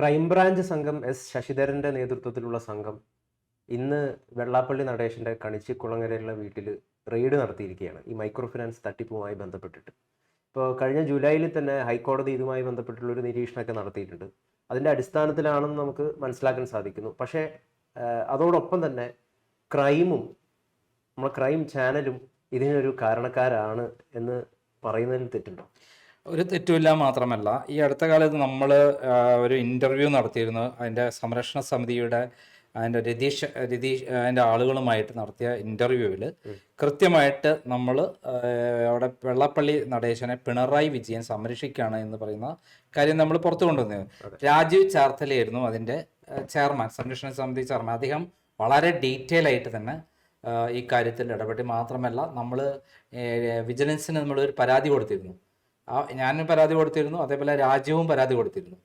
Crime branch സംഘം S ശശിധരന്റെ നേതൃത്വത്തിലുള്ള സംഘം ഇന്ന് വെള്ളാപ്പള്ളി നടേശന്റെ കണിച്ചിക്കുളങ്ങരയുള്ള വീട്ടിൽ റെയ്ഡ് നടത്തിയിരിക്കുകയാണ്. ഈ മൈക്രോ ഫിനാൻസ് തട്ടിപ്പുമായി ബന്ധപ്പെട്ടിട്ട്. ഇപ്പോൾ കഴിഞ്ഞ ജൂലൈയിൽ തന്നെ ഹൈക്കോടതി ഇതുമായി ബന്ധപ്പെട്ടുള്ള ഒരു നിരീക്ഷണമൊക്കെ നടത്തിയിട്ടുണ്ട്. അതിന്റെ അടിസ്ഥാനത്തിലാണെന്ന് നമുക്ക് മനസ്സിലാക്കാൻ സാധിക്കുന്നു. പക്ഷേ അതോടൊപ്പം തന്നെ ക്രൈമും നമ്മളെ ക്രൈം ചാനലും ഇതിനൊരു കാരണക്കാരാണ് എന്ന് പറയുന്നതിൽ തെറ്റുണ്ടോ? ഒരു തെറ്റുമില്ല മാത്രമല്ല ഈ അടുത്ത കാലത്ത് നമ്മൾ ഒരു ഇന്റർവ്യൂ നടത്തിയിരുന്നു. അതിന്റെ സംരക്ഷണ സമിതിയുടെ അതിന്റെ രതീഷ് രതീഷ് അതിന്റെ ആളുകളുമായിട്ട് നടത്തിയ ഇന്റർവ്യൂവിൽ കൃത്യമായിട്ട് നമ്മൾ അവിടെ വെള്ളപ്പള്ളി നടേശനെ പിണറായി വിജയൻ സംരക്ഷിക്കുകയാണ് എന്ന് പറയുന്ന കാര്യം നമ്മൾ പുറത്തു കൊണ്ടുവന്നത് രാജീവ് ചാർത്തലയായിരുന്നു അതിന്റെ ചെയർമാൻ സംരക്ഷണ സമിതി ചെയർമാൻ അദ്ദേഹം വളരെ ഡീറ്റെയിൽ ആയിട്ട് തന്നെ ഈ കാര്യത്തിൽ ഇടപെട്ട്. മാത്രമല്ല നമ്മൾ വിജിലൻസിന് നമ്മൾ ഒരു പരാതി കൊടുത്തിരുന്നു. ഞാനും പരാതി കൊടുത്തിരുന്നു അതേപോലെ രാജ്യവും പരാതി കൊടുത്തിരുന്നു.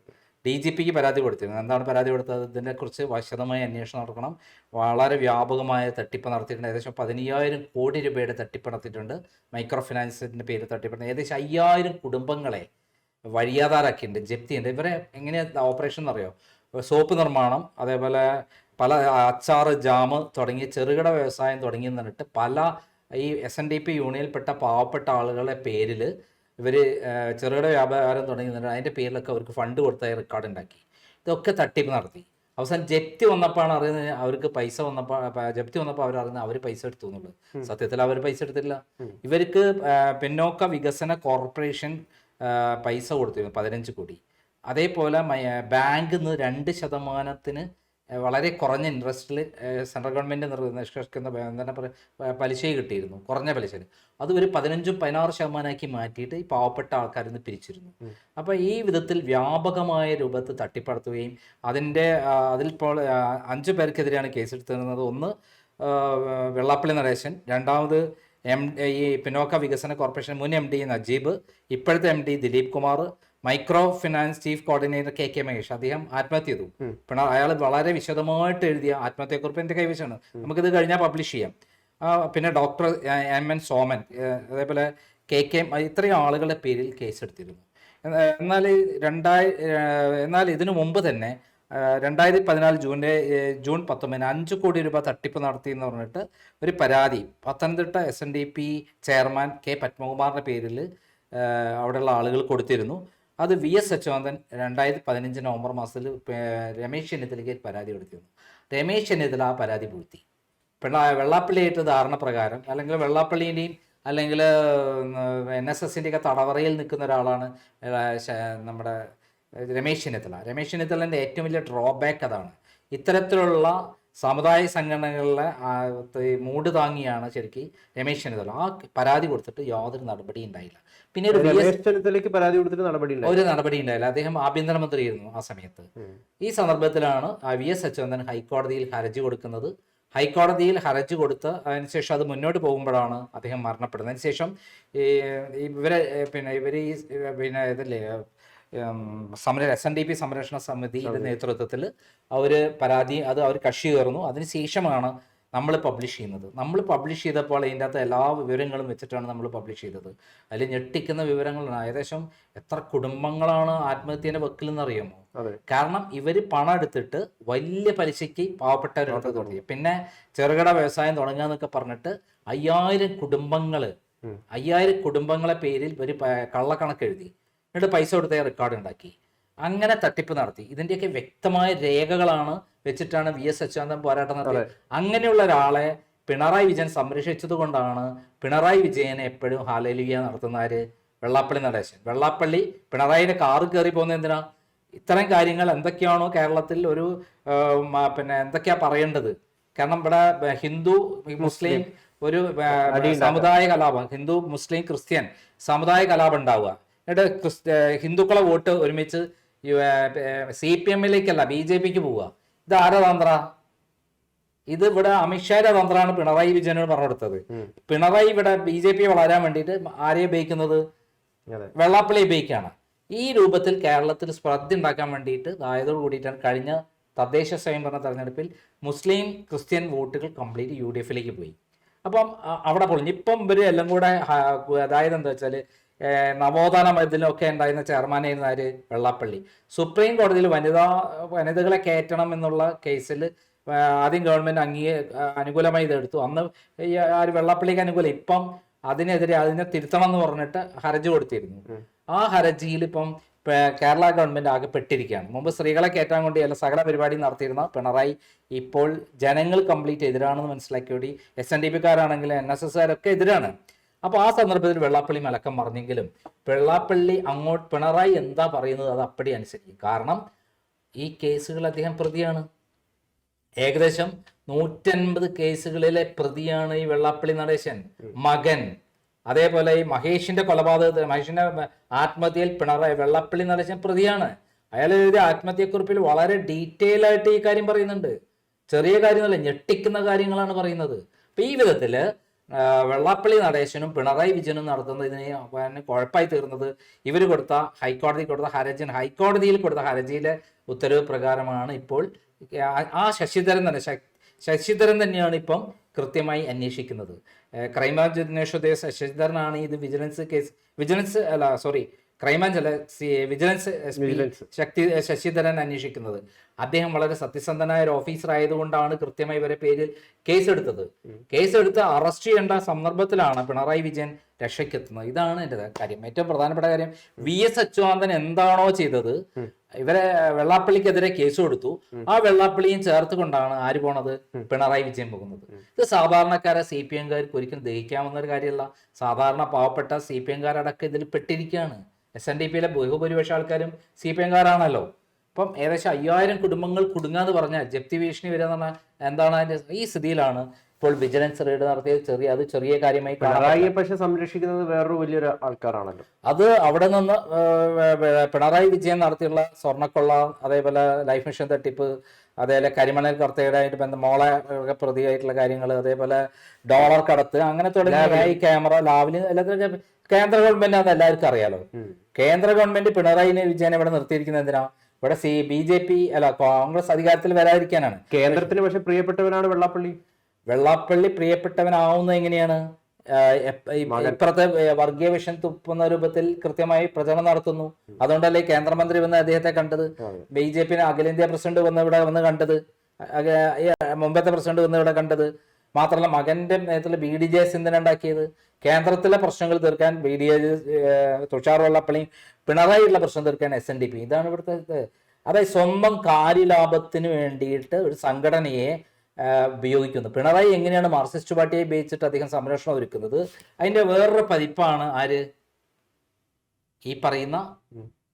ഡി ജി പിക്ക് പരാതി കൊടുത്തിരുന്നു. എന്താണ് പരാതി കൊടുത്തത്? ഇതിനെക്കുറിച്ച് വിശദമായ അന്വേഷണം നടക്കണം. വളരെ വ്യാപകമായ തട്ടിപ്പ് നടത്തിയിട്ടുണ്ട്. ഏകദേശം പതിനയ്യായിരം കോടി രൂപയുടെ തട്ടിപ്പ് നടത്തിയിട്ടുണ്ട്. മൈക്രോ ഫിനാൻസിന്റെ പേര് തട്ടിപ്പ് ഏകദേശം അയ്യായിരം കുടുംബങ്ങളെ വഴിയാതാരാക്കിയിട്ടുണ്ട്. ജപ്തിയുണ്ട്. ഇവരെ എങ്ങനെയാണ് ഓപ്പറേഷൻ എന്നറിയോ? സോപ്പ് നിർമ്മാണം അതേപോലെ പല അച്ചാർ ജാമ് തുടങ്ങിയ ചെറുകിട വ്യവസായം തുടങ്ങി പറഞ്ഞിട്ട് പല ഈ എസ് എൻ ഡി പി യൂണിയനിൽപ്പെട്ട പാവപ്പെട്ട ആളുകളുടെ പേരിൽ ഇവർ ചെറുകിട വ്യാപാരം തുടങ്ങി നിന്നിട്ട് അതിന്റെ പേരിലൊക്കെ അവർക്ക് ഫണ്ട് കൊടുത്ത റെക്കോർഡ് ഉണ്ടാക്കി. ഇതൊക്കെ തട്ടിപ്പ് നടത്തി. അവസാനം ജപ്തി വന്നപ്പോൾ അറിയുന്നത് അവർക്ക് പൈസ വന്നപ്പോൾ ജപ്തി വന്നപ്പോൾ അവർ അറിയുന്നത് അവർ പൈസ എടുത്തു എന്നുള്ളത്. സത്യത്തിൽ അവർ പൈസ എടുത്തില്ല. ഇവർക്ക് പിന്നോക്ക വികസന കോർപ്പറേഷൻ പൈസ കൊടുത്തിരുന്നു പതിനഞ്ച് കോടി. അതേപോലെ ബാങ്കിൽ നിന്ന് രണ്ട് ശതമാനത്തിന് വളരെ കുറഞ്ഞ ഇൻട്രസ്റ്റിൽ സെൻട്രൽ ഗവൺമെന്റ് നിഷ്കർഷിക്കുന്ന ബ- എന്താണ് പറയുക പലിശ കിട്ടിയിരുന്നു. കുറഞ്ഞ പലിശയിൽ അത് ഒരു പതിനഞ്ചും പതിനാറ് ശതമാനമാക്കി മാറ്റിയിട്ട് ഈ പാവപ്പെട്ട ആൾക്കാരിൽ നിന്ന് പിരിച്ചിരുന്നു. അപ്പോൾ ഈ വിധത്തിൽ വ്യാപകമായ രൂപത്തിൽ തട്ടിപ്പടത്തുകയും അതിന്റെ അതിൽ ഇപ്പോൾ അഞ്ച് പേർക്കെതിരെയാണ് കേസെടുത്തിരുന്നത്. ഒന്ന് വെള്ളാപ്പള്ളി നടേശൻ രണ്ടാമത് എം ഈ പിന്നോക്ക വികസന കോർപ്പറേഷൻ മുൻ എം ഡി നജീബ് ഇപ്പോഴത്തെ M D Dileep Kumar microfinance chief coordinator K K Mahesh അദ്ദേഹം ആത്മഹത്യ ചെയ്തു. പിന്നെ അയാൾ വളരെ വിശദമായിട്ട് എഴുതിയ ആത്മഹത്യയെക്കുറിപ്പ് എന്റെ കൈവശമാണ്. നമുക്കിത് കഴിഞ്ഞാൽ പബ്ലിഷ് ചെയ്യാം. പിന്നെ ഡോക്ടർ എം എൻ സോമൻ അതേപോലെ കെ കെ ഇത്രയും ആളുകളുടെ പേരിൽ കേസ് എടുത്തിരുന്നു എന്നാൽ രണ്ടായി എന്നാൽ ഇതിനു മുമ്പ് തന്നെ രണ്ടായിരത്തി പതിനാല് ജൂണിലെ ജൂൺ പത്തൊമ്പതിന് അഞ്ച് കോടി രൂപ തട്ടിപ്പ് നടത്തി എന്ന് പറഞ്ഞിട്ട് ഒരു പരാതി Pathanamthitta S N D P chairman K പത്മകുമാറിന്റെ പേരിൽ അവിടെയുള്ള ആളുകൾ കൊടുത്തിരുന്നു. അത് വി എസ് അച്യുതൻ രണ്ടായിരത്തി പതിനഞ്ച് നവംബർ മാസത്തിൽ രമേശ് ചെന്നിത്തലയ്ക്ക് പരാതി കൊടുത്തിരുന്നു. രമേശ് ചെന്നിത്തല ആ പരാതി പൂഴ്ത്തി. പിള്ള വെള്ളാപ്പള്ളിയായിട്ട് ധാരണ പ്രകാരം അല്ലെങ്കിൽ വെള്ളാപ്പള്ളിന്റെയും അല്ലെങ്കിൽ എൻ എസ് എസിന്റെ ഒക്കെ തടവറയിൽ നിൽക്കുന്ന ഒരാളാണ് നമ്മുടെ രമേശ് ചെന്നിത്തല. രമേശ് ചെന്നിത്തലന്റെ ഏറ്റവും വലിയ ഡ്രോബാക്ക് അതാണ്. ഇത്തരത്തിലുള്ള സമുദായ സംഘടനകളിലെ മൂട് താങ്ങിയാണ് ശരിക്കും രമേശ് ചെന്നിത്തല. ആ പരാതി കൊടുത്തിട്ട് യാതൊരു നടപടി ഉണ്ടായില്ല. പിന്നെ ഒരു രമേശ് ചെന്നിത്തലയ്ക്ക് പരാതി കൊടുത്തിട്ട് നടപടി ഒരു നടപടി ഉണ്ടായില്ല. അദ്ദേഹം ആഭ്യന്തരമന്ത്രിയായിരുന്നു ആ സമയത്ത്. ഈ സന്ദർഭത്തിലാണ് ആ വി എസ് അച്യുതൻ ഹൈക്കോടതിയിൽ ഹർജി കൊടുക്കുന്നത്. ഹൈക്കോടതിയിൽ ഹർജി കൊടുത്ത് അതിനുശേഷം അത് മുന്നോട്ട് പോകുമ്പോഴാണ് അദ്ദേഹം മരണപ്പെടുന്നത്. അതിനുശേഷം ഈ ഇവരെ പിന്നെ ഇവർ ഈ പിന്നെ ഇതില്ലേ സമര എസ് എൻ ഡി പി സംരക്ഷണ സമിതിയുടെ നേതൃത്വത്തിൽ അവർ പരാതി അത് അവർ കക്ഷി കയറുന്നു. അതിനുശേഷമാണ് നമ്മൾ പബ്ലിഷ് ചെയ്യുന്നത്. നമ്മൾ പബ്ലിഷ് ചെയ്തപ്പോൾ അതിന്റെ അകത്ത് എല്ലാ വിവരങ്ങളും വെച്ചിട്ടാണ് നമ്മൾ പബ്ലിഷ് ചെയ്തത്. അതിൽ ഞെട്ടിക്കുന്ന വിവരങ്ങളാണ്. ഏകദേശം എത്ര കുടുംബങ്ങളാണ് ആത്മഹത്യേന്റെ വക്കിൽ നിന്നറിയാമോ അതെ. കാരണം ഇവർ പണം എടുത്തിട്ട് വലിയ പലിശയ്ക്ക് പാവപ്പെട്ടവരെടുത്ത് തുടങ്ങി പിന്നെ ചെറുകിട വ്യവസായം തുടങ്ങുക എന്നൊക്കെ പറഞ്ഞിട്ട് അയ്യായിരം കുടുംബങ്ങൾ അയ്യായിരം കുടുംബങ്ങളെ പേരിൽ ഒരു കള്ളക്കണക്ക് എഴുതി എന്നിട്ട് പൈസ കൊടുത്ത റെക്കോർഡ് ഉണ്ടാക്കി. അങ്ങനെ തട്ടിപ്പ് നടത്തി. ഇതിന്റെയൊക്കെ വ്യക്തമായ രേഖകളാണ് വെച്ചിട്ടാണ് വി എസ് അച്യുതാനന്ദൻ പോരാട്ടം നടത്തിയത്. അങ്ങനെയുള്ള ഒരാളെ പിണറായി വിജയൻ സംരക്ഷിച്ചത് കൊണ്ടാണ് പിണറായി വിജയനെ എപ്പോഴും ഹാലലിയ നടത്തുന്നവര് വെള്ളാപ്പള്ളി നടേശൻ. വെള്ളാപ്പള്ളി പിണറായിന്റെ കാറ് കയറി പോകുന്ന എന്തിനാ? ഇത്തരം കാര്യങ്ങൾ എന്തൊക്കെയാണോ കേരളത്തിൽ ഒരു പിന്നെ എന്തൊക്കെയാ പറയേണ്ടത്? കാരണം ഇവിടെ ഹിന്ദു മുസ്ലിം ഒരു സമുദായ കലാപം ഹിന്ദു മുസ്ലിം ക്രിസ്ത്യൻ സമുദായ കലാപം ഉണ്ടാവുക. എന്നിട്ട് ക്രിസ്ത്യ ഹിന്ദുക്കളെ വോട്ട് ഒരുമിച്ച് സി പി എമ്മിലേക്കല്ല ബി ജെ പിക്ക് പോവുക. ഇത് ആരാ തന്ത്ര? ഇത് ഇവിടെ അമിത്ഷായുടെ തന്ത്രമാണ് പിണറായി വിജയനോട് പറഞ്ഞു കൊടുത്തത് പിണറായി ഇവിടെ ബി ജെ പി വളരാൻ വേണ്ടിയിട്ട് ആരെയും ഉപയോഗിക്കുന്നത്? വെള്ളാപ്പള്ളി ഉപയോഗിക്കുകയാണ്. ഈ രൂപത്തിൽ കേരളത്തിൽ ശ്രദ്ധ ഉണ്ടാക്കാൻ വേണ്ടിയിട്ട് ആയതോട് കൂടിയിട്ടാണ് കഴിഞ്ഞ തദ്ദേശ സ്വയംഭരണ തെരഞ്ഞെടുപ്പിൽ മുസ്ലിം ക്രിസ്ത്യൻ വോട്ടുകൾ കംപ്ലീറ്റ് യു ഡി എഫിലേക്ക് പോയി. അപ്പം അവിടെ പൊളിഞ്ഞു. ഇപ്പം ഇവർ എല്ലാം കൂടെ അതായത് എന്താ വെച്ചാൽ നവോത്ഥാന ഇതിലൊക്കെ ഉണ്ടായിരുന്ന ചെയർമാനായിരുന്ന ആര്? വെള്ളാപ്പള്ളി. സുപ്രീം കോടതിയിൽ വനിതാ വനിതകളെ കയറ്റണം എന്നുള്ള കേസിൽ ആദ്യം ഗവൺമെന്റ് അംഗീ അനുകൂലമായി ഇതെടുത്തു അന്ന് ആര് വെള്ളാപ്പള്ളിക്ക് അനുകൂലം. ഇപ്പം അതിനെതിരെ അതിനെ തിരുത്തണം എന്ന് പറഞ്ഞിട്ട് ഹർജി കൊടുത്തിരുന്നു. ആ ഹർജിയിൽ ഇപ്പം കേരള ഗവൺമെന്റ് ആകെ പെട്ടിരിക്കുകയാണ് മുമ്പ് സ്ത്രീകളെ കയറ്റാൻ കൊണ്ട് എല്ലാ സകല പരിപാടി നടത്തിയിരുന്ന പിണറായി ഇപ്പോൾ ജനങ്ങൾ കംപ്ലീറ്റ് എതിരാണെന്ന് മനസ്സിലാക്കിയോടി. എസ് എൻ ഡി പിക്കാരാണെങ്കിലും എൻ എസ് എസ്കാരൊക്കെ എതിരാണ്. അപ്പോൾ ആ സന്ദർഭത്തിൽ വെള്ളാപ്പള്ളി മലക്കം പറഞ്ഞെങ്കിലും വെള്ളാപ്പള്ളി അങ്ങോട്ട് പിണറായി എന്താ പറയുന്നത് അത് അപ്പടി അനുസരിക്കും. കാരണം ഈ കേസുകൾ അദ്ദേഹം പ്രതിയാണ്. ഏകദേശം നൂറ്റൻപത് കേസുകളിലെ പ്രതിയാണ് ഈ വെള്ളാപ്പള്ളി നടേശൻ. മകൻ. അതേപോലെ ഈ മഹേഷിന്റെ കൊലപാതകത്തിൽ മഹേഷിന്റെ ആത്മഹത്യയിൽ പിണറായി വെള്ളാപ്പള്ളി നടേശൻ പ്രതിയാണ്. അയാൾ എഴുതിയ ആത്മഹത്യക്കുറിപ്പിൽ വളരെ ഡീറ്റെയിൽ ആയിട്ട് ഈ കാര്യം പറയുന്നുണ്ട്. ചെറിയ കാര്യങ്ങളല്ല ഞെട്ടിക്കുന്ന കാര്യങ്ങളാണ് പറയുന്നത്. അപ്പൊ ഈ വിധത്തിൽ വെള്ളാപ്പള്ളി നടേശനും പിണറായി വിജയനും നടത്തുന്ന ഇതിന് കുഴപ്പമായി തീർന്നത്. ഇവർ കൊടുത്ത ഹൈക്കോടതി കൊടുത്ത ഹർജി ഹൈക്കോടതിയിൽ കൊടുത്ത ഹരജിയിലെ ഉത്തരവ് പ്രകാരമാണ് ഇപ്പോൾ ആ- ശശിധരൻ തന്നെ ശശിധരൻ തന്നെയാണ് ഇപ്പം കൃത്യമായി അന്വേഷിക്കുന്നത്. ക്രൈംബ്രാഞ്ച് അന്വേഷണ ശശിധരനാണ് ഇത് വിജിലൻസ് കേസ് വിജിലൻസ് അല്ല സോറി ക്രൈംബ്രാഞ്ച് അല്ല C vigilance S P Shakthi Sasidharan അന്വേഷിക്കുന്നത്. അദ്ദേഹം വളരെ സത്യസന്ധനായ ഒരു ഓഫീസർ ആയതുകൊണ്ടാണ് കൃത്യമായി ഇവരെ പേരിൽ കേസെടുത്തത്. കേസെടുത്ത് അറസ്റ്റ് ചെയ്യേണ്ട സന്ദർഭത്തിലാണ് പിണറായി വിജയൻ രക്ഷയ്ക്കെത്തുന്നത്. ഇതാണ് എന്റെ കാര്യം. ഏറ്റവും പ്രധാനപ്പെട്ട കാര്യം വി എസ് അച്യുതാനന്ദൻ എന്താണോ ചെയ്തത് ഇവരെ വെള്ളാപ്പള്ളിക്കെതിരെ കേസ് കൊടുത്തു ആ വെള്ളാപ്പള്ളിയും ചേർത്ത് കൊണ്ടാണ് ആര് പോണത്? പിണറായി വിജയൻ പോകുന്നത്. ഇത് സാധാരണക്കാരെ സി പി എംകാർക്ക് ഒരിക്കലും ദഹിക്കാവുന്ന ഒരു കാര്യമല്ല. സാധാരണ പാവപ്പെട്ട സി പി എംകാരടക്കം ഇതിൽ പെട്ടിരിക്കുകയാണ്. എസ് എൻ ഡി പിയിലെ ബഹുഭൂരിപക്ഷ ആൾക്കാരും സി പി എംകാരാണല്ലോ. അപ്പം ഏകദേശം അയ്യായിരം കുടുംബങ്ങൾ കുടുങ്ങാന്ന് പറഞ്ഞാൽ ജപ്തി ഭീഷണി വരിക എന്ന് പറഞ്ഞാൽ എന്താണ് അതിന്റെ ഈ സ്ഥിതിയിലാണ്. ഇപ്പോൾ വിജിലൻസ് റെയ്ഡ് നടത്തിയത് ചെറിയ അത് ചെറിയ കാര്യമായി പിണറായി പിണറായിയെ പക്ഷെ സംരക്ഷിക്കുന്നത് വേറൊരു വലിയൊരു ആൾക്കാരാണല്ലോ. അത് അവിടെ നിന്ന് പിണറായി വിജയൻ നടത്തിയുള്ള സ്വർണക്കൊള്ള അതേപോലെ ലൈഫ് മിഷൻ തട്ടിപ്പ് അതേപോലെ കരിമണൽ കർത്തയുടെയായിട്ട് ബന്ധം മോളെ പ്രതിയായിട്ടുള്ള കാര്യങ്ങൾ അതേപോലെ ഡോളർ കടത്ത് അങ്ങനെ തുടങ്ങിയ ഈ ക്യാമറ ലാവിൽ എല്ലാത്തിനും കേന്ദ്ര ഗവൺമെന്റ് അത് എല്ലാവർക്കും അറിയാലോ. കേന്ദ്ര ഗവൺമെന്റ് പിണറായി വിജയനെ ഇവിടെ നിർത്തിയിരിക്കുന്നത് എന്തിനാ? ഇവിടെ സി ബി ജെ പി അല്ല കോൺഗ്രസ് അധികാരത്തിൽ വരാതിരിക്കാനാണ്. കേന്ദ്രത്തിന് പക്ഷെ പ്രിയപ്പെട്ടവനാണ് വെള്ളാപ്പള്ളി. വെള്ളാപ്പള്ളി പ്രിയപ്പെട്ടവനാവുന്നത് എങ്ങനെയാണ്? ഇപ്പുറത്തെ വർഗീയ വിഷം തുപ്പുന്ന രൂപത്തിൽ കൃത്യമായി പ്രചരണം നടത്തുന്നു. അതുകൊണ്ടല്ലേ കേന്ദ്രമന്ത്രി വന്ന് അദ്ദേഹത്തെ കണ്ടത്? ബി ജെ പി അഖിലേന്ത്യാ പ്രസിഡന്റ് വന്ന് ഇവിടെ വന്ന് കണ്ടത്? മുമ്പത്തെ പ്രസിഡന്റ് വന്ന് ഇവിടെ കണ്ടത്? മാത്രമല്ല മകന്റെ നേതൃത്വത്തിൽ ബി ഡി ജെ ഉണ്ടാക്കിയത്? കേന്ദ്രത്തിലെ പ്രശ്നങ്ങൾ തീർക്കാൻ ബി ഡി എ തുഷാർ വെള്ളപ്പള്ളിയും പിണറായിട്ടുള്ള പ്രശ്നം തീർക്കാൻ എസ് എൻ ഡി പി. ഇതാണ് ഇവിടുത്തെ. അതായത് സ്വന്തം കാര്യലാഭത്തിന് വേണ്ടിയിട്ട് ഒരു സംഘടനയെ ആ, ഉപയോഗിക്കുന്നു പിണറായി എങ്ങനെയാണ് മാർക്സിസ്റ്റ് പാർട്ടിയെ ഉപയോഗിച്ചിട്ട് അദ്ദേഹം സംരക്ഷണം ഒരുക്കുന്നത്? അതിന്റെ വേറൊരു പതിപ്പാണ് ആര്? ഈ പറയുന്ന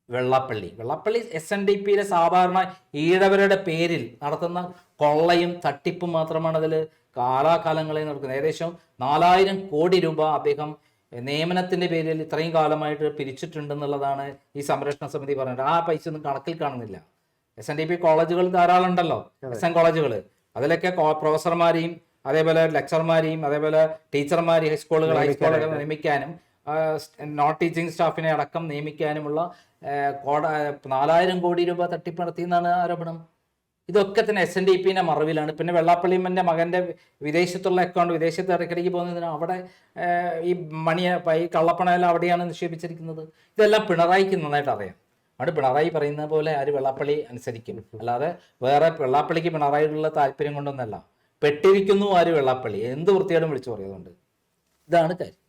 Vellappally. Vellappally S N D പിയിലെ സാധാരണ ഈഴവരുടെ പേരിൽ നടത്തുന്ന കൊള്ളയും തട്ടിപ്പും മാത്രമാണ് അതിൽ കാലാകാലങ്ങളിൽ നടക്കുന്നത്. ഏകദേശം നാലായിരം കോടി രൂപ അദ്ദേഹം നിയമനത്തിന്റെ പേരിൽ ഇത്രയും കാലമായിട്ട് പിരിച്ചിട്ടുണ്ടെന്നുള്ളതാണ് ഈ സംരക്ഷണ സമിതി പറഞ്ഞത്. ആ പൈസ ഒന്നും കണക്കിൽ കാണുന്നില്ല. എസ് എൻ ഡി പി കോളേജുകൾ ധാരാളം ഉണ്ടല്ലോ എസ് എൻ കോളേജുകൾ അതിലൊക്കെ പ്രൊഫസർമാരെയും അതേപോലെ ലെക്ചർമാരെയും അതേപോലെ ടീച്ചർമാരെയും ഹൈസ്കൂളുകൾ ഹൈസ്കൂളുകൾ നിയമിക്കാനും നോൺ ടീച്ചിങ് സ്റ്റാഫിനെ അടക്കം നിയമിക്കാനുമുള്ള കോട നാലായിരം കോടി രൂപ തട്ടിപ്പ് നടത്തിയെന്നാണ് ആരോപണം. ഇതൊക്കെ തന്നെ എസ് എൻ ഡി പിന്റെ മറവിലാണ്. പിന്നെ വെള്ളാപ്പള്ളിമന്റെ മകന്റെ വിദേശത്തുള്ള അക്കൗണ്ട് വിദേശത്ത് ഇടയ്ക്കിടയ്ക്ക് പോകുന്നതിന് അവിടെ ഈ മണിയ ഈ കള്ളപ്പണമെല്ലാം അവിടെയാണ് നിക്ഷേപിച്ചിരിക്കുന്നത്. ഇതെല്ലാം പിണറായിക്ക് നന്നായിട്ട് അറിയാം. അവിടെ പിണറായി പറയുന്ന പോലെ ആര് വെള്ളാപ്പള്ളി അനുസരിക്കും. അല്ലാതെ വേറെ വെള്ളാപ്പള്ളിക്ക് പിണറായിയുള്ള താല്പര്യം കൊണ്ടൊന്നല്ല. പെട്ടിരിക്കുന്നു ആര് വെള്ളാപ്പള്ളി. എന്ത് വൃത്തിയോടും വിളിച്ചു പറയുന്നുണ്ട്. ഇതാണ് കാര്യം.